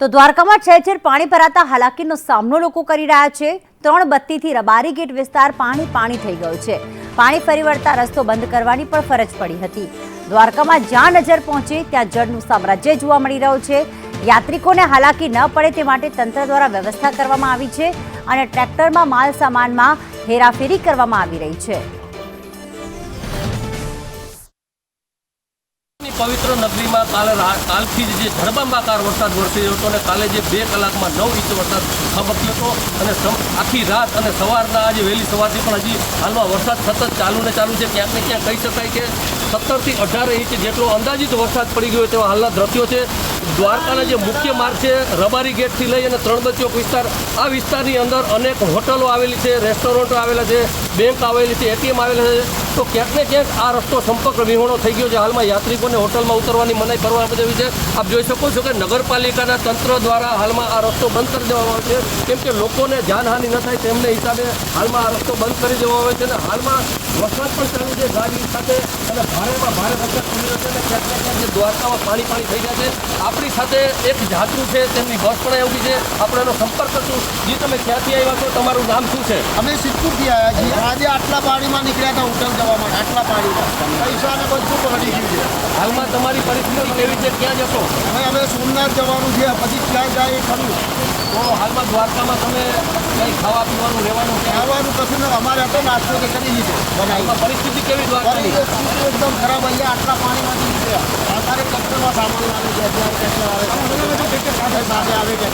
તો દ્વારકામાં ઠેર પાણી ભરાતા હાલાકીનો સામનો લોકો કરી રહ્યા છે. ત્રણ બત્તીથી રબારી ગેટ વિસ્તાર પાણી પાણી થઈ ગયો છે. પાણી ફરી વળતા રસ્તો બંધ કરવાની પણ ફરજ પડી હતી. દ્વારકામાં જ્યાં નજર પહોંચે ત્યાં જળનું સામ્રાજ્ય જોવા મળી રહ્યું છે. યાત્રિકોને હાલાકી ન પડે તે માટે તંત્ર દ્વારા વ્યવસ્થા કરવામાં આવી છે અને ટ્રેક્ટરમાં માલ સામાનમાં હેરાફેરી કરવામાં આવી રહી છે. પવિત્ર નગરીમાં કાલે કાલથી જ જે ધડબંબાકાર વરસાદ વરસી રહ્યો હતો અને કાલે જે બે કલાકમાં નવ ઇંચ વરસાદ ખાબક્યો હતો અને આખી રાત અને સવારના આજે વહેલી સવારથી પણ હજી હાલમાં વરસાદ સતત ચાલુ ને ચાલુ છે. ક્યાંક ને ક્યાંક કહી શકાય કે સત્તરથી અઢાર ઇંચ જેટલો અંદાજિત વરસાદ પડી ગયો તેવા હાલના દ્રશ્યો છે. દ્વારકાના જે મુખ્ય માર્ગ છે રબારી ગેટથી લઈ અને ત્રણ ચોક વિસ્તાર, આ વિસ્તારની અંદર અનેક હોટલો આવેલી છે, રેસ્ટોરન્ટો આવેલા છે, બેંક આવેલી છે, એટીએમ આવેલા છે. તો ક્યાંક ને ક્યાંક આ રસ્તો સંપર્ક વિહોણો થઈ ગયો છે. હાલમાં યાત્રિકોને હોટલમાં ઉતરવાની મનાઈ કરવામાં આવી છે. આપ જોઈ શકો છો કે નગરપાલિકાના તંત્ર દ્વારા હાલમાં આ રસ્તો બંધ કરી દેવામાં આવે છે. કેમ કે લોકોને જાનહાનિ ન થાય તેમને હિસાબે હાલમાં આ રસ્તો બંધ કરી દેવામાં આવે છે અને હાલમાં વરસાદ પણ ચાલુ છે ગાડી સાથે અને ભારેમાં ભારે વરસાદ પડી રહ્યો છે અને ક્યાંક દ્વારકામાં પાણી પાણી થઈ ગયા છે. આપણી સાથે એક જાતરું છે તેમની બસ પણ આવી છે. આપણે એનો સંપર્ક કરશું. જે તમે ક્યાંથી આવ્યા છો? તમારું નામ શું છે? અમે સિદ્ધપુરથી આવ્યા છીએ. આજે આટલા પાણીમાં નીકળ્યા હતા હોટલ જવા માટે. આટલા પાણીમાં. પૈસા ને બધું પડી ગયું છે. હાલમાં તમારી પરિસ્થિતિ કેવી છે? ક્યાં જશો? હવે અમે સોમનાથ જવાનું છે. પછી ક્યાં જાય એ ખરું. તો હાલમાં દ્વારકામાં તમે કંઈ ખાવા પીવાનું રહેવાનું ક્યાં? ખાવાનું અમારે હતો નાસ્તો કે કરી લીધો. પરિસ્થિતિ કેવી પરિસ્થિતિ એકદમ ખરાબ અહીંયા આટલા પાણીમાંથી નીકળ્યા. અત્યારે ટ્રેક્ટરમાં સામાન આવે છે અત્યારે ટ્રેક્ટર આવે સાથે આવે છે.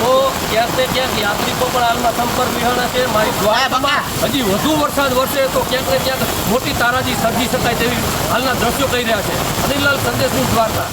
તો ક્યાંક ને ક્યાંક યાત્રિકો પણ હાલમાં સંપર્ક વિહોણા છે. મારી દ્વારકામાં હજી વધુ વરસાદ વરસે તો ક્યાંક ને ક્યાંક મોટી તારાજી સર્જી શકાય તેવી હાલના દ્રશ્યો કહી રહ્યા છે. અનિલાલ સંદેશ દ્વારકા.